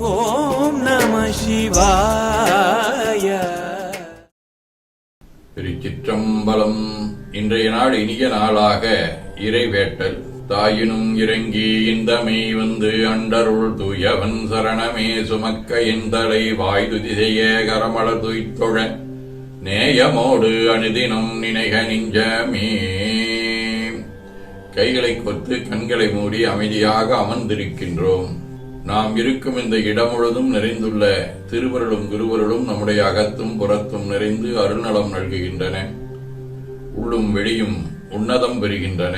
ஓம் நம சிவாய. திருச்சிற்றம்பலம். இன்றைய நாள் இனிய நாளாக இறைவேட்டல். தாயினும் இறங்கி இந்த மெய் வந்து அண்டருள் தூயவன் சரணமே சுமக்க எந்தலை வாய்து திசைய கரமளர் துய்த்தொழ. நேயமோடு அணுதினம் நினைக நெஞ்சமே. கைகளை கொத்து கண்களை மூடி அமைதியாக அமர்ந்திருக்கின்றோம். நாம் இருக்கும் இந்த இடம் முழுதும் நிறைந்துள்ள திருவருளும் குருவருளும் நம்முடைய அகத்தும் புறத்தும் நிறைந்து அருள்நலம் நல்குகின்றன. உள்ளும் வெளியும் உன்னதம் பெறுகின்றன.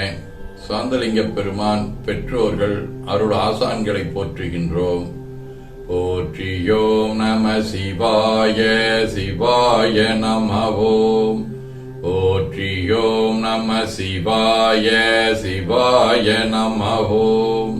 சாந்தலிங்க பெருமான் பெற்றோர்கள் அருள் ஆசான்களை போற்றுகின்றோம். போற்றியோம் நம சிவாய சிவாய நமவோம். போற்றியோம் நம சிவாய சிவாய நமவோம்.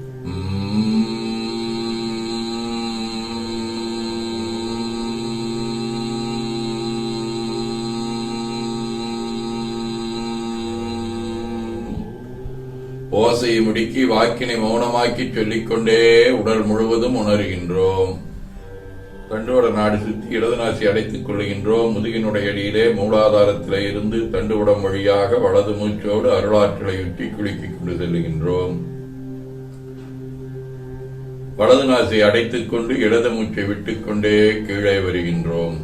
ஓசையை முடுக்கி வாக்கினை மௌனமாக்கி சொல்லிக்கொண்டே உடல் முழுவதும் உணர்கின்றோம். தண்டுவட நாடு சுற்றி இடதுநாசி அடைத்துக் கொள்கின்றோம் முதுகினுடைய அடியிலே மூலாதாரத்திலே இருந்து தண்டுவடம் வழியாக வலது மூச்சோடு அருளாற்றலை யுற்றி குலுக்கிக் கொண்டு செல்கின்றோம் வலது நாசை அடைத்துக் கொண்டு இடது மூச்சை விட்டுக்கொண்டே கீழே வருகின்றோம்.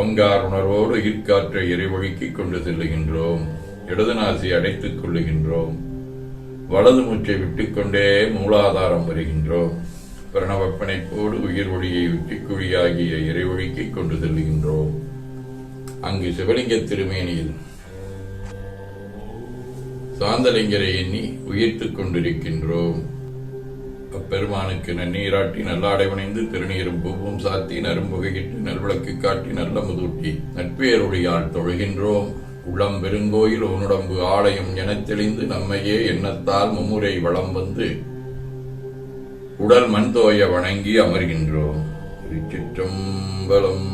ஒங்கார் உணர்வோடு ஈர்க்காற்றை எரிவழுக்கிக் கொண்டு செல்லுகின்றோம். இடது நாசி அடைத்துக் கொள்ளுகின்றோம். வலது மூச்சை விட்டுக்கொண்டே மூலாதாரம் வருகின்றோம். பிரணவப்பனைப்போடு உயிர் ஒளியை உச்சிக்குழியாகிய இறைவழிக்கிக் கொண்டு செல்கின்றோம். அங்கு சிவலிங்க திருமேனியில் சாந்தலிங்கரை எண்ணி உயிர்த்துக் கொண்டிருக்கின்றோம். அப்பெருமானுக்கு நன்னீராட்டி நல்ல அடைவணைந்து திருநீரும் பூவும் சாத்தி நரும்புகையிட்டு நல்விளக்கு காட்டி நல்ல முதூட்டி நட்பேருடையால் தொழுகின்றோம். உளம் பெருங்கோயில் உன்னுடம்பு ஆலயம் எனத் தெளிந்து நம்மையே எண்ணத்தால் மும்முறை வளம் வந்து உடல் மண் தோய வணங்கி அமர்கின்றோம். திருச்சிற்றம்பலம்.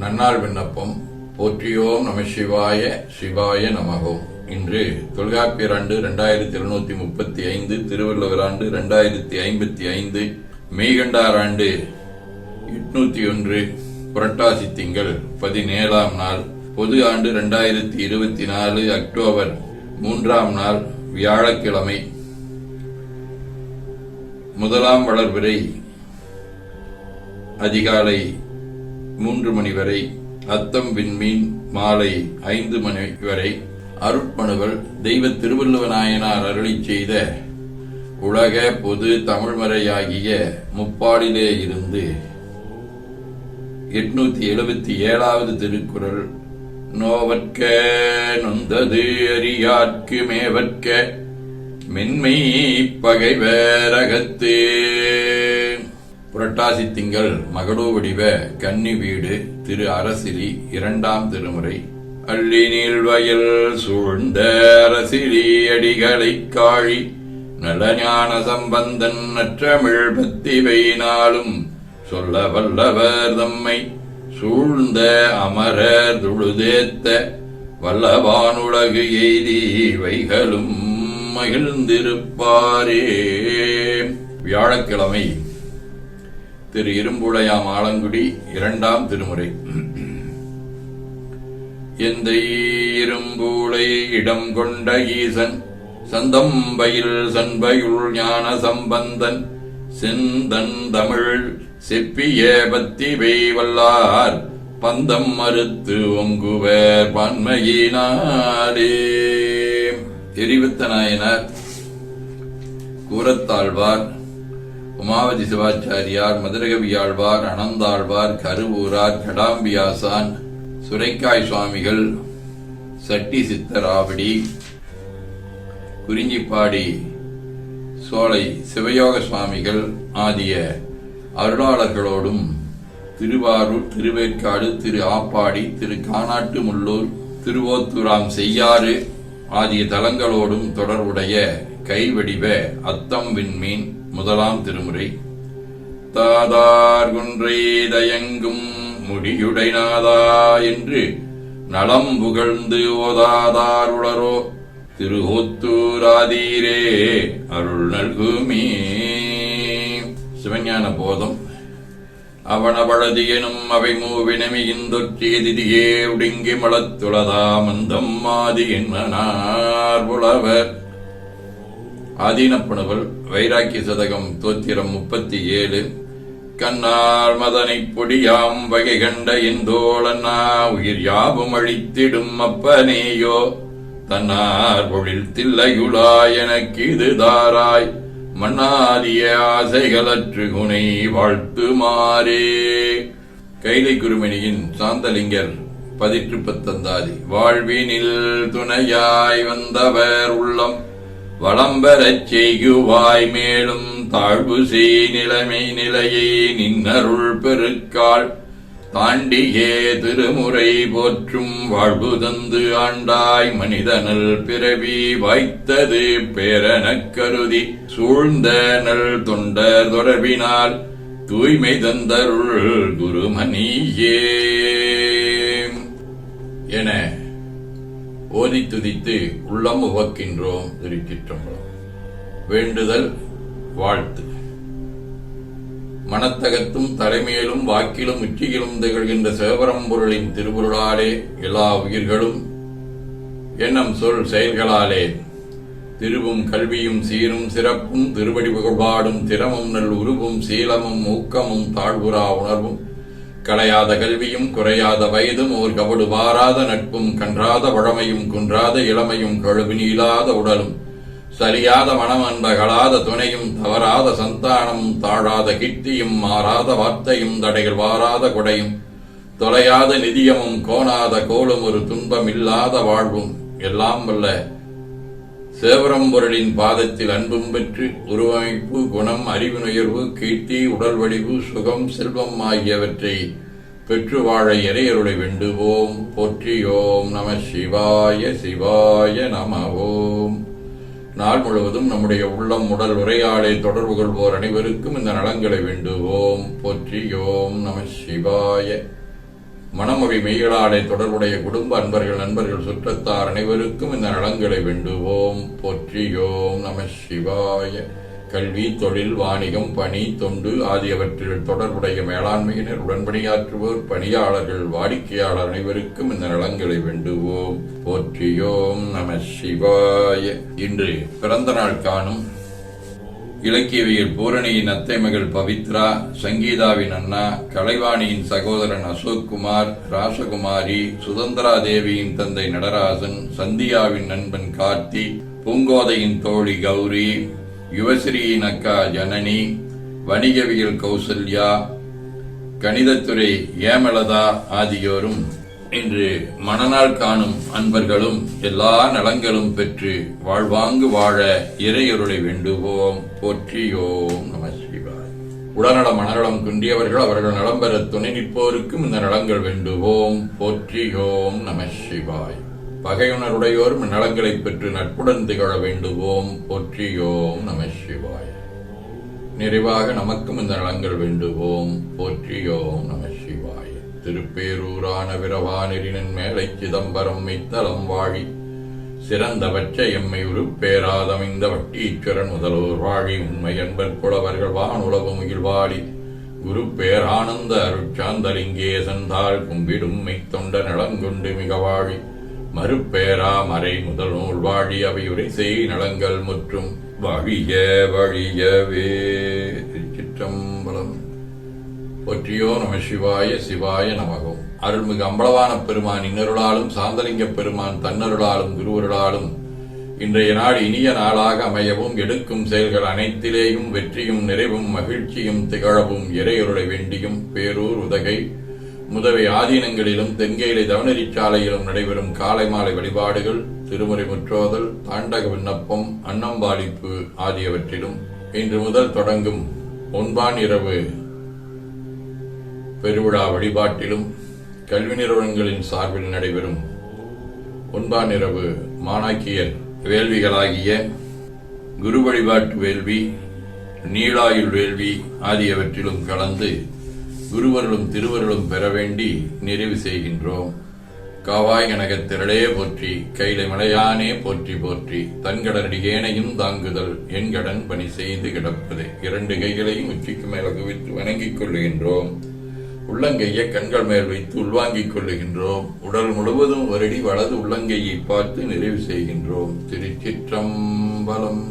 நன்னாள் விண்ணப்பம். போற்றியோம் நம சிவாய சிவாய நமகோம். இன்று தொல்காப்பியர் ஆண்டு இரண்டாயிரத்தி எழுநூத்தி முப்பத்தி ஐந்து திருவள்ளுவர் ஆண்டு இரண்டாயிரத்தி ஐம்பத்தி ஐந்து மெய்கண்டார் ஆண்டு எட்நூத்தி ஒன்று புரட்டாசி திங்கள் பதினேழாம் நாள். பொது ஆண்டு ரெண்டாயிரத்தி இருபத்தி நாலு அக்டோபர் மூன்றாம் நாள் வியாழக்கிழமை. முதலாம் வளர்விரை அதிகாலை மூன்று மணி வரை அத்தம் விண்மீன் மாலை ஐந்து மணி வரை அருட்பணுகள் தெய்வ திருவள்ளுவநாயனார் அருளி செய்த உலக பொது தமிழ்மறையாகிய முப்பாடிலே இருந்து எட்நூத்தி எழுபத்தி ஏழாவது திருக்குறள் நோவற்க நொந்தது அறியார்க்கு மேவற்க மென்மை பகைவரகத்து புரட்டாசி திங்கள் மகளோ வடிவ கன்னி வீடு திரு அரசிலி இரண்டாம் திருமுறை. அள்ளி நீள்வயல் சூழ்ந்த அரசிலி அடிகளை காழி நலஞான சம்பந்தன் நற்றமிழ் பத்திவை நாளும் சொல்ல வல்லவர் தம்மை. சூழ்ந்த அமரர் துழுதேத்த வல்லவானுலகு எய்தி வைகளும் மகிழ்ந்திருப்பாரே. வியாழக்கிழமை திரு இரும்புடையாம் ஆலங்குடி இரண்டாம் திருமுறை. எந்த இரும்பூளை இடம் கொண்ட ஈசன் சந்தம்பையில் சண்பையுள் ஞான சம்பந்தன் செந்தன் தமிழ் செப்பிய பத்தி வல்லார் பந்தம் மறுத்து ஒங்குவர் பன்மையினாரே தெரிவித்த நாயனார் கூரத்தாழ்வார் உமாவதி சிவாச்சாரியார் மதுரகவியாழ்வார் அனந்தாழ்வார் கருவூரார் கடாம்பியாசான் சுரைக்காய் சுவாமிகள் சட்டி சித்தராவடி குறிஞ்சிப்பாடி சோலை சிவயோக சுவாமிகள் ஆகிய அருளாளர்களோடும் திருவாரூர் திருவேற்காடு திரு ஆப்பாடி திரு கானாட்டு முள்ளூர் திருவோத்தூராம் செய்யாறு ஆகிய தலங்களோடும் தொடர்புடைய கைவடிவ அத்தம் விண்மீன் முதலாம் திருமுறை. தாதார் குன்றேதயங்கும் தயங்கும் முடியுடைநாதா என்று நலம் புகழ்ந்து ஓதாதார் உளரோ திருஹோத்தூராதீரே அருள் நல்குமே. சிவஞான போதம். அவனவளது எனும் அவை மூவினமிகிந்தொற்றியதிதியே உடுங்கி மலத்துளதா மந்தம் மாதி என்பனார் புலவர் ஆதீனப்பணுவல் வைராக்கிய சதகம் தோத்திரம் முப்பத்தி ஏழு கண்ணார் மதனை பொடியாம் வகை கண்ட இந்தோழனா உயிர் யாவும் அழித்திடும் அப்பனேயோ. தன்னார் பொழில் தில்லையுளா எனக்கு இது தாராய். மன்னாரிய ஆசைகளற்று குணை வாழ்த்துமாறே. கைலை குருமணியின் சாந்தலிங்கர் பதிற்று பத்தந்தாதி வாழ்வினில் துணையாய் வந்தவர் உள்ளம் வளம்பரச் செய்குவாய் மேலும் தாழ்வு செய் நிலைமை நிலையை நின்னருள் பெருக்காள். தாண்டியே திருமுறை போற்றும் வாழ்வு தந்து ஆண்டாய் மனிதனல் பிறவி வாய்த்தது பேரனக் கருதி சூழ்ந்த நல் தொண்டர் தொடர்பினால் தூய்மை தந்தருள் குருமணியே. என ஓதி துதித்து உள்ளம் உவக்கின்றோம் திருச்சிற்றம்பலம். வேண்டுதல் வாழ்த்து. மனத்தகத்தும் தலைமையிலும் வாக்கிலும் உச்சியிலும் திகழ்கின்ற சிவபரம்பொருளின் திருவுருளாலே எல்லா உயிர்களும் எண்ணம் சொல் செயல்களாலே. திருவும் கல்வியும் சீரும் சிறப்பும் திருவடி புகழ்பாடும் திறமும் நல் உருவும் சீலமும் ஊக்கமும் தாழ்வுரா உணர்வும். களையாத கல்வியும் குறையாத வயதும் ஓர் கபடு வாராத நட்பும் கன்றாத வழமையும் குன்றாத இளமையும் கழுவு உடலும். சரியாத மனம் அன்பகலாத துணையும் தவறாத சந்தானமும் தாழாத கீர்த்தியும் மாறாத வார்த்தையும் தடைகள் வாராத கொடையும் தொலையாத நிதியமும் கோணாத கோலும் ஒரு துன்பம் இல்லாத வாழ்வும் எல்லாம் வல்ல சேவரம்பொருளின் பாதத்தில் அன்பும் பெற்று உருவமைப்பு குணம் அறிவு நுயர்வு கீர்த்தி உடல் வடிவு சுகம் செல்வம் ஆகியவற்றை பெற்று வாழ இறையருளை வேண்டுவோம். போற்றியோம் நம சிவாய சிவாய நம ஓம். நாள் முழுவதும் நம்முடைய உள்ளம் உடல் உரையாடை தொடர்பு கொள்வோர் அனைவருக்கும் இந்த நலங்களை வேண்டுவோம். போற்றியோம் நம சிவாய. மனமொழி மெய்களாடை தொடர்புடைய குடும்ப அன்பர்கள் நண்பர்கள் சுற்றத்தார் அனைவருக்கும் இந்த நலங்களை வேண்டுவோம். போற்றியோம் நம சிவாய. கல்வி தொழில் வாணிகம் பணி தொண்டு ஆகியவற்றில் தொடர்புடைய மேலாண்மையினர் உடன்பணியாற்றுவோர் பணியாளர்கள் வாடிக்கையாளர் அனைவருக்கும் இந்த நலங்களை வேண்டுவோம். போற்றியோம் நம சிவாய. இன்று பிறந்த நாள் காணும் இலக்கியவியல் பூரணியின் அத்தை மகள் பவித்ரா சங்கீதாவின் அண்ணா கலைவாணியின் சகோதரன் அசோக்குமார் ராசகுமாரி சுதந்திரா தேவியின் தந்தை நடராசன் சந்தியாவின் நண்பன் கார்த்தி பூங்கோதையின் தோழி கௌரி யுவஸ்ரீ நக்கா ஜனனி வணிகவியல் கௌசல்யா கணிதத்துறை ஏமலதா ஆகியோரும் இன்று மணநாள் காணும் அன்பர்களும் எல்லா நலங்களும் பெற்று வாழ்வாங்கு வாழ இறையொருளை வேண்டுவோம். போற்றியோம் நம சிவாய். உடல்நல மனநலம் குன்றியவர்கள் அவர்கள் நலம் பெற துணை நிற்போருக்கும் இந்த நலங்கள் வேண்டுவோம். போற்றியோம் நம சிவாய். பகையுணருடையோரும் நலங்களை பெற்று நட்புடன் திகழ வேண்டுவோம். போற்றியோம் நம சிவாய. நிறைவாக நமக்கும் இந்த நலங்கள் வேண்டுவோம். போற்றியோம் நம சிவாய. திருப்பேரூரான விரவானிரின் மேலை சிதம்பரம் மெய்த்தலம் வாழி. சிறந்தவற்றை எம்மை உருப்பேராதமைந்த வட்டீஸ்வரன் முதல்வர் வாழி. உண்மை என்பர் புலவர்கள் வானுலவு முகில்வாடி குரு பேரானந்த அருட்சாந்தலிங்கே சென்றால் கும்பிடும் மெய்த்தொண்ட நலங்கொண்டு மிக வாழி மறுப்பேரா மறை முதல் நூல் வாழி அவையுரை செய் நலங்கள் முற்றும் வழிய வழியவே. திருச்சிற்றம்பலம். ஒற்றியோ நம சிவாய சிவாய நமகம். அருள்மிகு அம்பளவான பெருமான் இன்னருளாலும் சாந்தலிங்க பெருமான் தன்னருளாலும் குருவருளாலும் இன்றைய நாள் இனிய நாளாக அமையவும் எடுக்கும் செயல்கள் அனைத்திலேயும் வெற்றியும் நிறைவும் மகிழ்ச்சியும் திகழவும் இறையருளை வேண்டியும் பேரூர் உதகை முதவை ஆதீனங்களிலும் தென்கேலை தவனரிச்சாலையிலும் நடைபெறும் காலை மாலை வழிபாடுகள் திருமுறை முற்றோதல் தாண்டக விண்ணப்பம் அன்னம்பாளிப்பு ஆகியவற்றிலும் இன்று முதல் தொடங்கும் ஒன்பான் இரவு பெருவிழா வழிபாட்டிலும் கல்வி நிறுவனங்களின் சார்பில் நடைபெறும் ஒன்பான் இரவு மாணாக்கியர் வேள்விகளாகிய குரு வழிபாட்டு வேள்வி நீளாயுள் வேள்வி ஆகியவற்றிலும் கலந்து குருவருளும் திருவருளும் பெற வேண்டி நிறைவு செய்கின்றோம். காவாய் கனகத் திரளே போற்றி கைலை மலையானே போற்றி போற்றி தன்கடனடியேனையும் தாங்குதல் என் கடன் பணி செய்து கிடப்பது. இரண்டு கைகளையும் உச்சிக்கு மேல குவித்து வணங்கிக் கொள்ளுகின்றோம். உள்ளங்கையை கண்கள் மேல் வைத்து உள்வாங்கிக் கொள்ளுகின்றோம். உடல் முழுவதும் வருடி வலது உள்ளங்கையை பார்த்து நிறைவு செய்கின்றோம். திருச்சிற்றம்பலம்